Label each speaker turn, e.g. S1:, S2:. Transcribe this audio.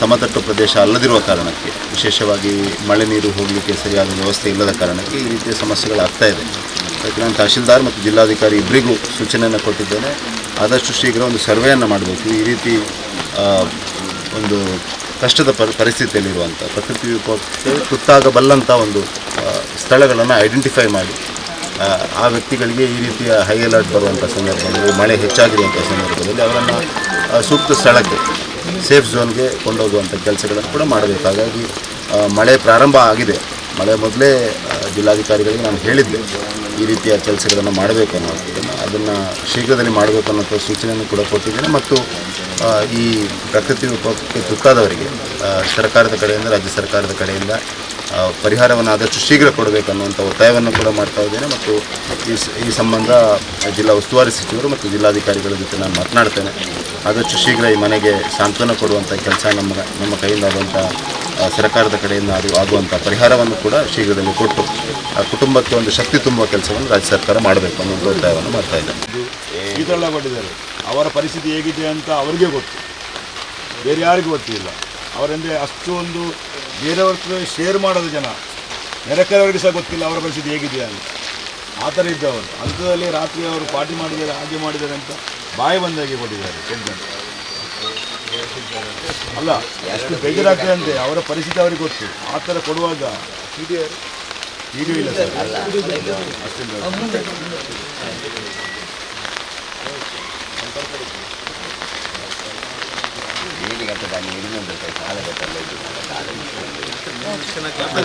S1: ಸಮತಟ್ಟು ಪ್ರದೇಶ ಅಲ್ಲದಿರುವ ಕಾರಣಕ್ಕೆ, ವಿಶೇಷವಾಗಿ ಮಳೆ ನೀರು ಹೋಗಲಿಕ್ಕೆ ಸರಿಯಾದ ವ್ಯವಸ್ಥೆ ಇಲ್ಲದ ಕಾರಣಕ್ಕೆ ಈ ರೀತಿಯ ಸಮಸ್ಯೆಗಳಾಗ್ತಾ ಇದೆ. ಅದಕ್ಕೆ ನಾನು ತಹಶೀಲ್ದಾರ್ ಮತ್ತು ಜಿಲ್ಲಾಧಿಕಾರಿ ಇಬ್ಬರಿಗೂ ಸೂಚನೆಯನ್ನು ಕೊಟ್ಟಿದ್ದೇನೆ. ಆದಷ್ಟು ಶೀಘ್ರ ಒಂದು ಸರ್ವೆಯನ್ನು ಮಾಡಬೇಕು. ಈ ರೀತಿ ಒಂದು ಕಷ್ಟದ ಪರಿ, ಪರಿಸ್ಥಿತಿಯಲ್ಲಿರುವಂಥ ಪ್ರಕೃತಿ ವಿಕೋಪಕ್ಕೆ ತುತ್ತಾಗಬಲ್ಲಂಥ ಒಂದು ಸ್ಥಳಗಳನ್ನು ಐಡೆಂಟಿಫೈ ಮಾಡಿ, ಆ ವ್ಯಕ್ತಿಗಳಿಗೆ ಈ ರೀತಿಯ ಹೈ ಅಲರ್ಟ್ ಬರುವಂಥ ಸಂದರ್ಭದಲ್ಲಿ, ಮಳೆ ಹೆಚ್ಚಾಗಿರುವಂಥ ಸಂದರ್ಭದಲ್ಲಿ ಅವರನ್ನು ಸೂಕ್ತ ಸ್ಥಳಕ್ಕೆ ಸೇಫ್ ಝೋನ್ಗೆ ಕೊಂಡೋಗುವಂಥ ಕೆಲಸಗಳನ್ನು ಕೂಡ ಮಾಡಬೇಕು. ಹಾಗಾಗಿ ಮಳೆ ಪ್ರಾರಂಭ ಆಗಿದೆ. ಮಳೆ ಮೊದಲೇ ಜಿಲ್ಲಾಧಿಕಾರಿಗಳಿಗೆ ನಾನು ಹೇಳಿದ್ದೆ. ಈ ರೀತಿಯ ಕೆಲಸಗಳನ್ನು ಮಾಡಬೇಕು ಅನ್ನೋದನ್ನು ಅದನ್ನು ಶೀಘ್ರದಲ್ಲಿ ಮಾಡಬೇಕು ಅನ್ನೋಂಥ ಸೂಚನೆಯನ್ನು ಕೂಡ ಕೊಟ್ಟಿದ್ದೇನೆ. ಮತ್ತು ಈ ಪ್ರಕೃತಿ ವಿಕೋಪಕ್ಕೆ ತುತ್ತಾದವರಿಗೆ ಸರ್ಕಾರದ ಕಡೆಯಿಂದ ರಾಜ್ಯ ಸರ್ಕಾರದ ಕಡೆಯಿಂದ ಪರಿಹಾರವನ್ನು ಆದಷ್ಟು ಶೀಘ್ರ ಕೊಡಬೇಕನ್ನುವಂಥ ಒತ್ತಾಯವನ್ನು ಕೂಡ ಮಾಡ್ತಾ ಇದ್ದೇನೆ. ಮತ್ತು ಈ ಈ ಸಂಬಂಧ ಜಿಲ್ಲಾ ಉಸ್ತುವಾರಿ ಸಚಿವರು ಮತ್ತು ಜಿಲ್ಲಾಧಿಕಾರಿಗಳ ಜೊತೆ ನಾನು ಮಾತನಾಡ್ತೇನೆ. ಆದಷ್ಟು ಶೀಘ್ರ ಈ ಮನೆಗೆ ಸಾಂತ್ವನ ಕೊಡುವಂಥ ಕೆಲಸ ನಮ್ಮ ನಮ್ಮ ಕೈಯಿಂದ ಆಗುವಂಥ ಆ, ಸರ್ಕಾರದ ಕಡೆಯಿಂದ ಅದು ಆಗುವಂಥ ಪರಿಹಾರವನ್ನು ಕೂಡ ಶೀಘ್ರದಲ್ಲಿ ಕೊಟ್ಟು ಆ ಕುಟುಂಬಕ್ಕೆ ಒಂದು ಶಕ್ತಿ ತುಂಬುವ ಕೆಲಸವನ್ನು ರಾಜ್ಯ ಸರ್ಕಾರ ಮಾಡಬೇಕು ಅನ್ನೋ ಒತ್ತಾಯವನ್ನು ಮಾಡ್ತಾ
S2: ಇದೆ ಶೀತಳಗೊಂಡಿದ್ದಾರೆ ಅವರ ಪರಿಸ್ಥಿತಿ ಹೇಗಿದೆ ಅಂತ ಅವರಿಗೆ ಗೊತ್ತು. ಬೇರೆ ಯಾರಿಗೂ ಗೊತ್ತಿಲ್ಲ. ಅವರೆಂದರೆ ಅಷ್ಟು ಒಂದು ಬೇರೆಯವ್ರ ಶೇರ್ ಮಾಡೋದು ಜನ. ನೆರೆಕರವರಿಗೆ ಸಹ ಗೊತ್ತಿಲ್ಲ ಅವರ ಪರಿಸ್ಥಿತಿ ಹೇಗಿದೆ ಅಂತ. ಆ ಥರ ಇದ್ದವರು. ಅಂಥದ್ದಲ್ಲಿ ರಾತ್ರಿ ಅವರು ಪಾರ್ಟಿ ಮಾಡಿದ್ದಾರೆ, ಹಾಗೆ ಮಾಡಿದ್ದಾರೆ ಅಂತ ಬಾಯಿ ಬಂದಾಗಿ ಕೊಟ್ಟಿದ್ದಾರೆ. ಅಲ್ಲ ಎಷ್ಟು ಬೇಜಾರಾಗ್ತದೆ ಅಂದ್ರೆ ಅವರ ಪರಿಸ್ಥಿತಿ ಅವ್ರಿಗೆ ಗೊತ್ತು. ಆ ಥರ ಕೊಡುವಾಗ ಈಡೂ ಇಲ್ಲ ಸರ್. ಅಷ್ಟಿಲ್ಲ ಕಾಲ